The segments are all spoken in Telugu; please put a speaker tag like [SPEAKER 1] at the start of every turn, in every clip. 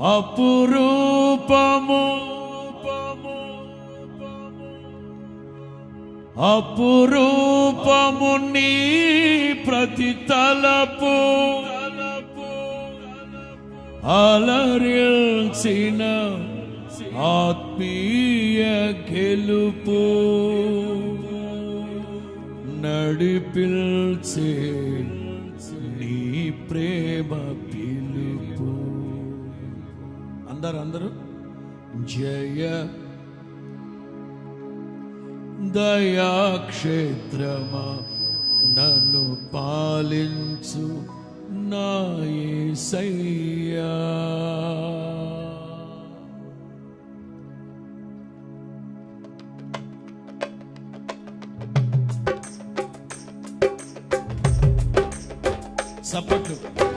[SPEAKER 1] అపురూపము అపురూపము నీ ప్రతి తలపు అలరిల్చిన ఆత్మీయ గెలుపు నడిపిల్చే అందరు అందరూ. జయ దయాక్షేత్రమా నన్ను పాలించు నాయసయ్యా. యేసయ్యా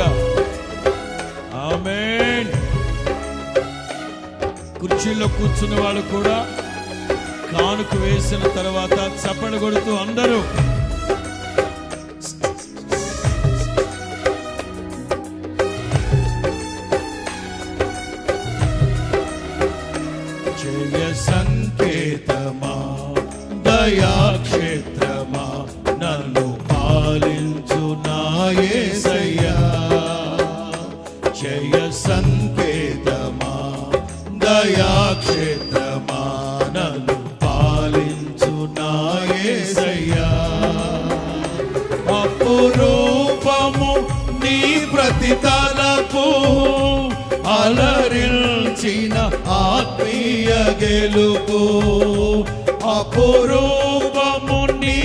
[SPEAKER 1] ఉత్సాహంగా కుర్చీలో కూర్చున్న వాళ్ళు కూడా కానుక వేసిన తర్వాత చప్పడి కొడుతూ అందరూ జయ సంకేతమా దయాక్షేత్రమా నన్ను పాలించు నాయసయ్యా అపురూపము నీ ప్రతి తలపు అలరిల్చిన ఆత్మీయ గెలుపు. అపురూపము నీ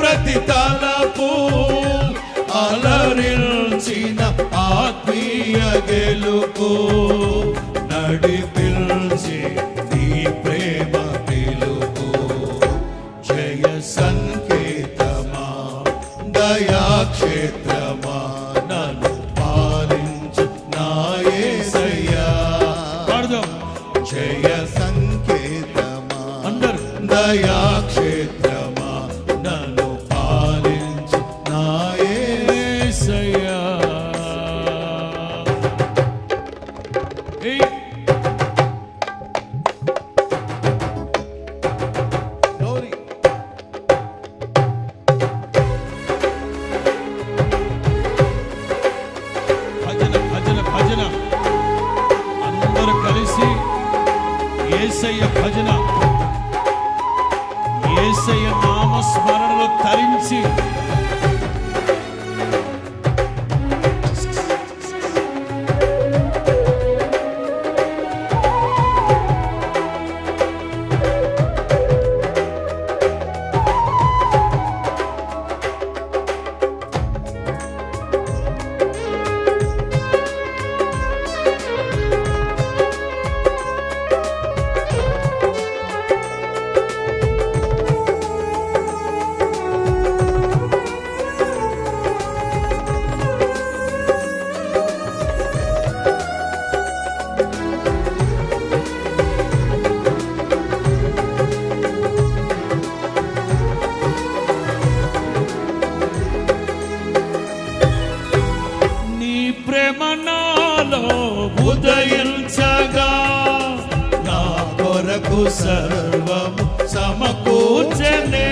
[SPEAKER 1] ప్రతి తలపు అలరిల్చిన గెలుపు నడిపిల్ ఏసయ్య భజన ఏసయ్య నామస్మరణలో తరించి సర్వము సమకూర్చనే.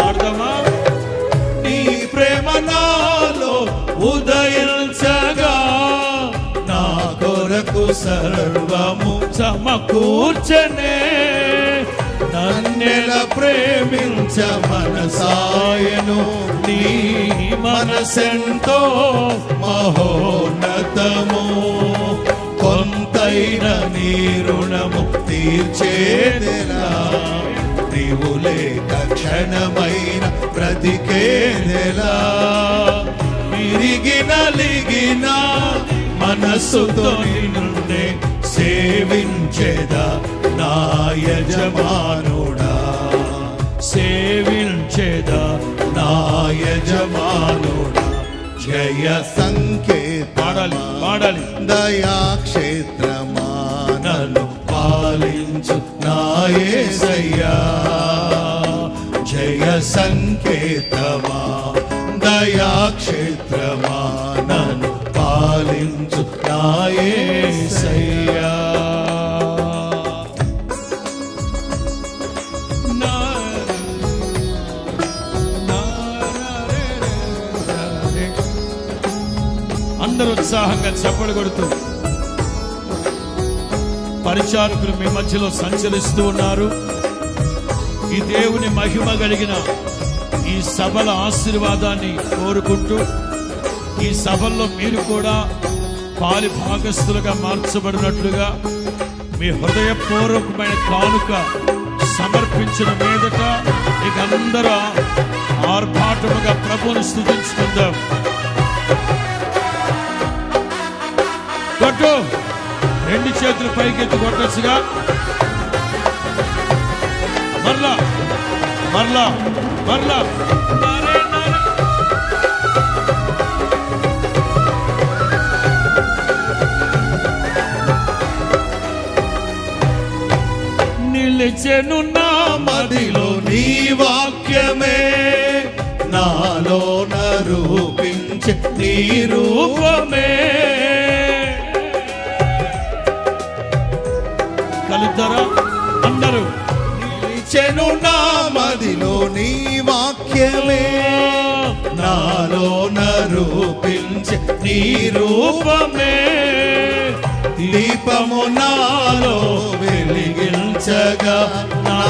[SPEAKER 1] పాడదామా? నీ ప్రేమ నాలో ఉదయించగా నా కొరకు సర్వము సమకూర్చనే. నన్నెల ప్రేమించ మనసాయను నీ మనసెంతో మహోన్నతము. కొంతైన నీ రుణము తీర్చేదెలా నీవు లేక క్షణమైన బ్రతికేదెలా విరిగి నలిగిన మనస్సుతో నిన్నే సేవించేదా నా యజమానుడా? సేవించేదా నా యజమానుడా? జయ
[SPEAKER 2] సంకేత
[SPEAKER 1] పాడాలి పాడాలి.
[SPEAKER 2] దయాక్షేత్రమా నన్ను పాలించు నాయసయ్యా జయ సంకేతమా దయాక్షేత్రమా నన్ను పాలించు. నాయసయ్యా
[SPEAKER 1] నా నా అందరూ ఉత్సాహంగా చప్పలు కొడుతూ పరిచారకులు మీ మధ్యలో సంచరిస్తూ ఉన్నారు. ఈ దేవుని మహిమ కలిగిన ఈ సభల ఆశీర్వాదాన్ని కోరుకుంటూ ఈ సభల్లో మీరు కూడా పాలి భాగస్థులుగా మార్చబడినట్లుగా మీ హృదయపూర్వకమైన కానుక సమర్పించిన మీదట ఇక అందరూ ఆర్భాటముగా ప్రభుని స్థుతించుకుందాం కొట్టు! రెండు చేతులు పైకెత్తి కొట్టచ్చుగా. మరలా మరలా మరలా. నిలిచెను నా
[SPEAKER 2] మదిలో నీ వాక్యమే. నాలో రూపించే నీ రూపమే. వాక్యమే నాలో రూపించే నీ రూపమే. దీపము నాలో వెలిగించగా నా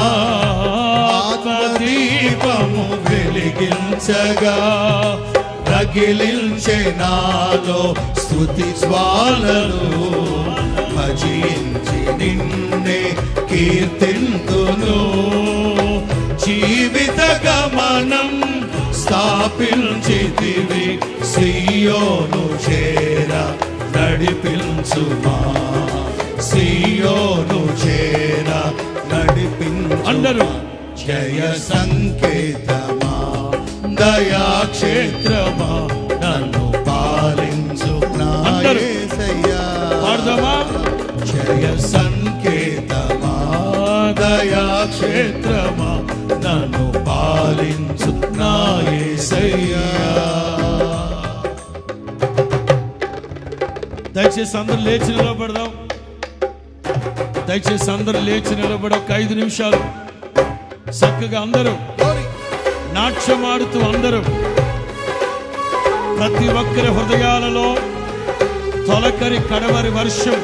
[SPEAKER 2] దీపము వెలిగించగా రగిలించే నాలో స్థుతి జ్వాలలు భజించి నిన్నే కీర్తింతును. గమనం స్థాపించితివి సియోను చేర నడిపించుమా. సియోను చేర నడిపించు
[SPEAKER 1] అందరూ.
[SPEAKER 2] జయ సంకేతమా దయాక్షేత్రమా నన్ను పాలించు.
[SPEAKER 1] పాడదామా?
[SPEAKER 2] జయ సంకేతమా దయాక్షేత్రమా నన్ను పాలించు నా
[SPEAKER 1] దయచేసి అందరూ లేచి నిలబడదాం. దయచేసి అందరూ లేచి నిలబడక ఒక ఐదు నిమిషాలు చక్కగా అందరూ నాట్యమాడుతూ అందరూ ప్రతి ఒక్కరి హృదయాలలో తొలకరి కడవరి వర్షం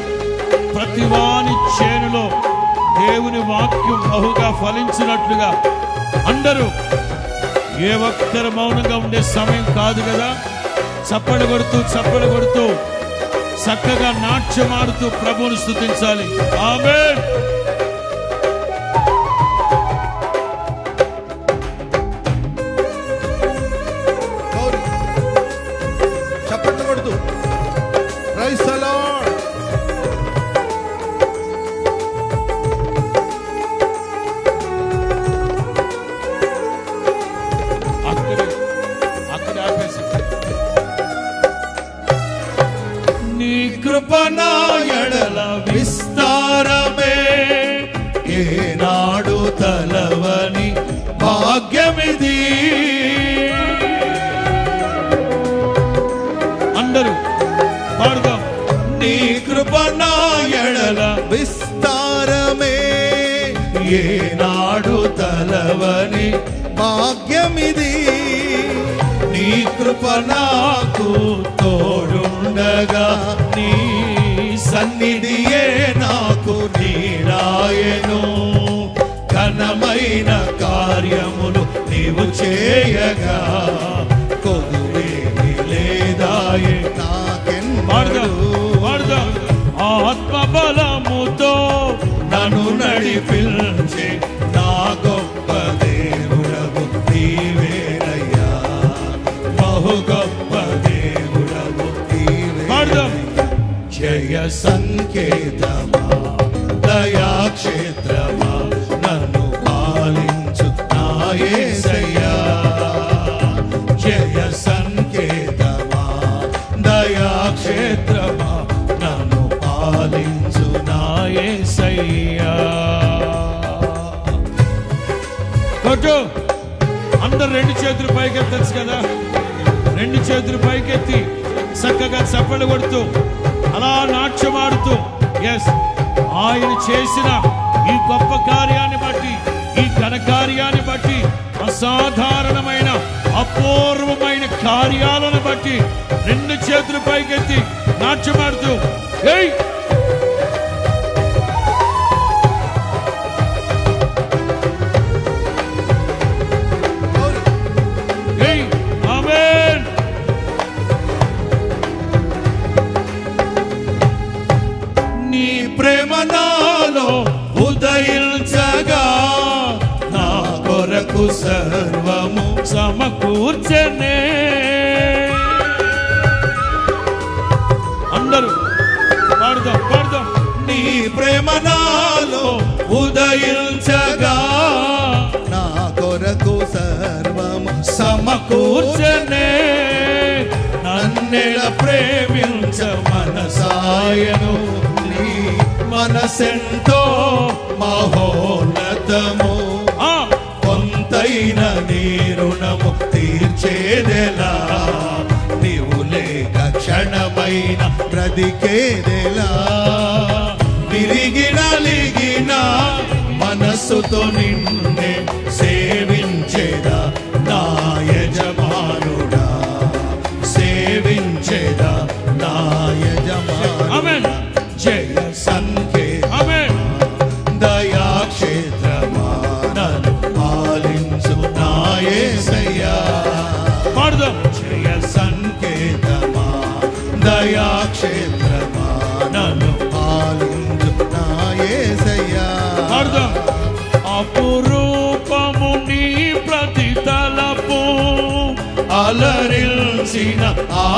[SPEAKER 1] ప్రతి వాని చేనులో దేవుని వాక్యం బహుగా ఫలించినట్లుగా అందరూ ఏ ఒక్కరు మౌనంగా ఉండే సమయం కాదు కదా? చప్పలు కొడుతూ చప్పలు కొడుతూ చక్కగా నాట్యమాడుతూ ప్రభువును స్థుతించాలి ఆమె నీ కృప ఎడల
[SPEAKER 2] విస్తారమే. ఏనాడు తలవని భాగ్యమిది.
[SPEAKER 1] అందరూ పాడుదాం.
[SPEAKER 2] నీ కృప ఎడల విస్తారమే. ఏనాడు తలవని భాగ్యమిది. నీ కృప నాకు ఉండగా నీ సన్నిధియే నాకు నీరాయను ఘనమైన కార్యములు నీవు చేయగా ఏసయ్యా జయ
[SPEAKER 1] రెండు చేతులు పైకెత్తచ్చు కదా? రెండు చేతులు పైకెత్తి చక్కగా చప్పలు కొడుతూ అలా నాట్యం ఎస్ ఆయన చేసిన ఈ గొప్ప కార్యాన్ని బట్టి ఈ ఘన కార్యాన్ని బట్టి అసాధారణమైన అపూర్వమైన కార్యాలను బట్టి రెండు చేతులు పైకెత్తి నాట్యమాడుతూ ఏయ్
[SPEAKER 2] మనసాయను నీ మనసెంతో మహోన్నతము. కొంతైన నీ రుణము తీర్చేదెలా? నీవు లేక క్షణమైన బ్రతికేదెలా? విరిగి నలిగిన మనస్సుతో నిన్నే సేవించేదా?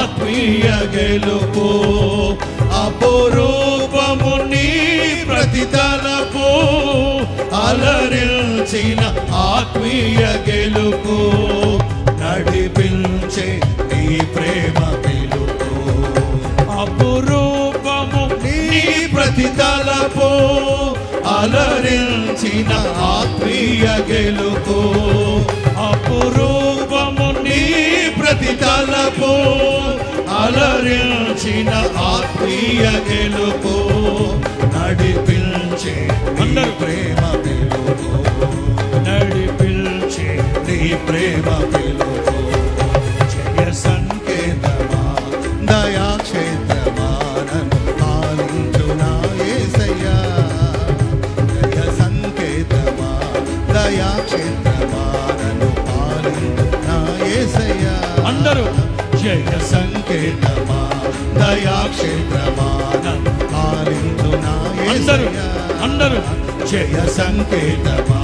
[SPEAKER 2] ఆత్మీయ గెలుపు అపురూపము నీ ప్రతితలపు అలరిల్చిన ఆత్మీయ గెలుపు నడిపించే నీ ప్రేమ గెలుపు
[SPEAKER 1] అపురూపము
[SPEAKER 2] నీ ప్రతితలపు అలరించిన ఆత్మీయ గెలుపు
[SPEAKER 1] అపురూపము
[SPEAKER 2] నీ ప్రతి తలపు అలరించిన ఆత్మీయ గెలుపు నడిపించే నీ
[SPEAKER 1] అందరూ.
[SPEAKER 2] ప్రేమ పిలుపు
[SPEAKER 1] నడిపించే
[SPEAKER 2] నీ ప్రేమ పిలుపు
[SPEAKER 1] అందరూ జయ
[SPEAKER 2] సంకేతమా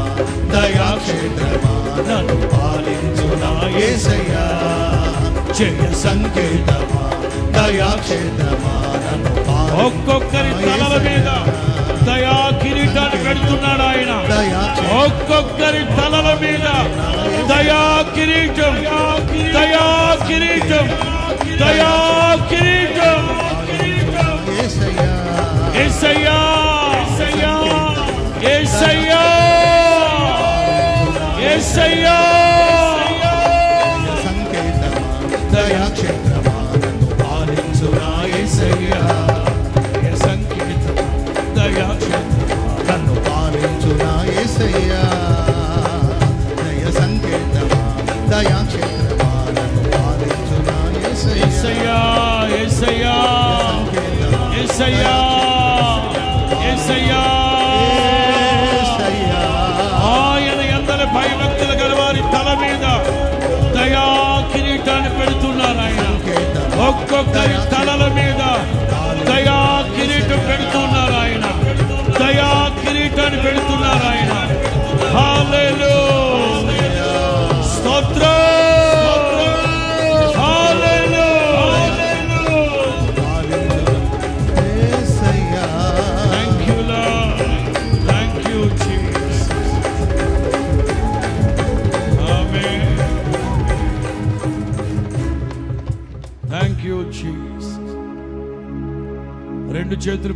[SPEAKER 2] దయాక్షేత్రమా నన్ను పాలించు నా యేసయ్యా జయ సంకేతమా దయాక్షేత్రమా నన్ను
[SPEAKER 1] ఒక్కొక్కరి తలల మీద. దయా కిరీటాన్ని పెడుతున్నాడు ఆయన. ఒక్కొక్కరి తలల మీద దయా కిరీటం దయా కిరీటం దయా కిరీటం. ఏసయ్యా. ఏసయ్యా! ఏసయ్యా!
[SPEAKER 2] సంకేతమా దయాక్షేత్రమా నన్ను పాలించు నా
[SPEAKER 1] ఒక్క తలల మీద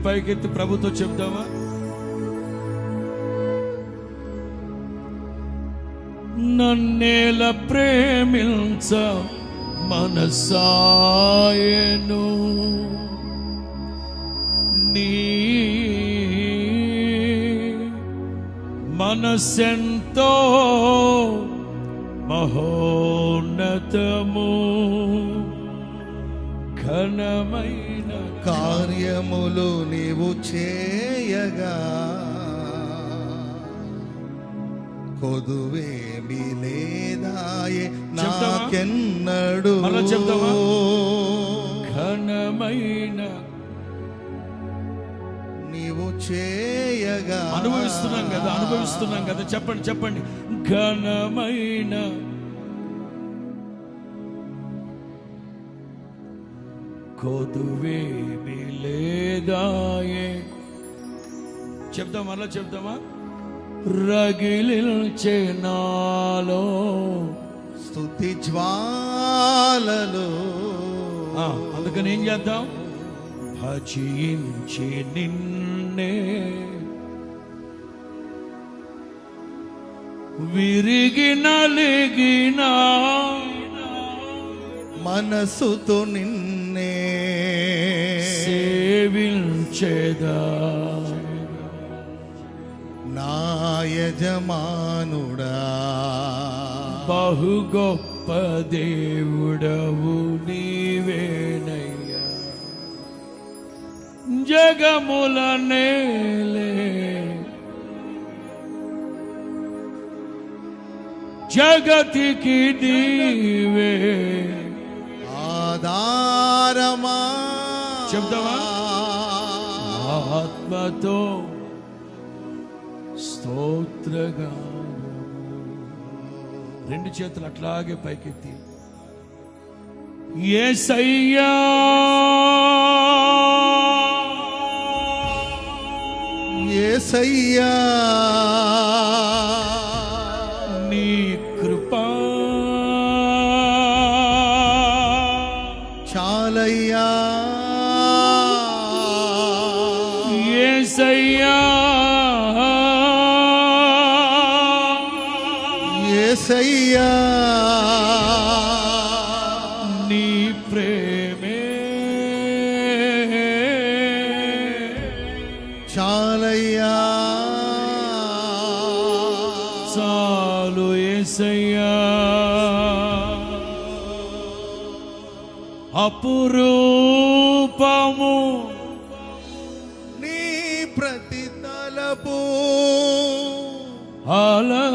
[SPEAKER 1] పైకెత్తి ప్రభుతో చెప్తావా నన్నేల ప్రేమించ మనసాయను. నీ మనసెంతో మహోన్నతము ఘనమై
[SPEAKER 2] కార్యములు నీవు చేయగా కొదువేమి లేదాయే? నాకెన్నడు
[SPEAKER 1] చెప్తావా? ఘనమైన
[SPEAKER 2] నీవు చేయగా
[SPEAKER 1] అనుభవిస్తున్నాం కదా అనుభవిస్తున్నాం కదా చెప్పండి చెప్పండి ఘనమైన కొదువేమి లేదాయే చెప్తాం మరలా చెప్తామా రగిలిల్చే నాలో
[SPEAKER 2] స్తుతి జ్వాలలు.
[SPEAKER 1] అందుకని ఏం చేద్దాం? భజించి నిన్నే. విరిగి నలిగిన
[SPEAKER 2] మనసుతో నిన్నే
[SPEAKER 1] సేవించేదా
[SPEAKER 2] నా యజమానుడా.
[SPEAKER 1] బహు గొప్ప దేవుడవు నీవేనయ్యా. జగముల నేలే. జగతికి నీవే.
[SPEAKER 2] ఆధారమా?
[SPEAKER 1] చెప్తావా? ఆత్మతో స్తోత్రగా రెండు చేతులు అట్లాగే పైకెత్తి.
[SPEAKER 2] ఏ
[SPEAKER 1] సయ్యా ఏ
[SPEAKER 2] సయ్యా
[SPEAKER 1] ఏసయ్యా.
[SPEAKER 2] ఏసయ్యా.
[SPEAKER 1] నీ ప్రేమే.
[SPEAKER 2] చాలయ్యా.
[SPEAKER 1] చాలు ఏసయ్యా. అపురూపము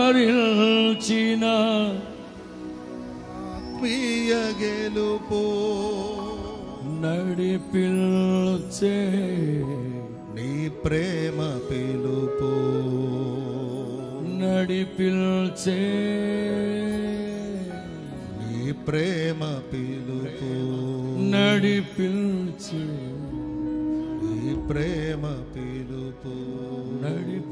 [SPEAKER 1] అలరిల్చిన
[SPEAKER 2] ఆత్మీయ గెలుపు.
[SPEAKER 1] నడిపిల్చే
[SPEAKER 2] నీ ప్రేమ పిలుపు.
[SPEAKER 1] నడిపిల్చే
[SPEAKER 2] నీ ప్రేమ పిలుపు.
[SPEAKER 1] నడిపిల్చే
[SPEAKER 2] నీ ప్రేమ పిలుపు.
[SPEAKER 1] నడిపిల్చే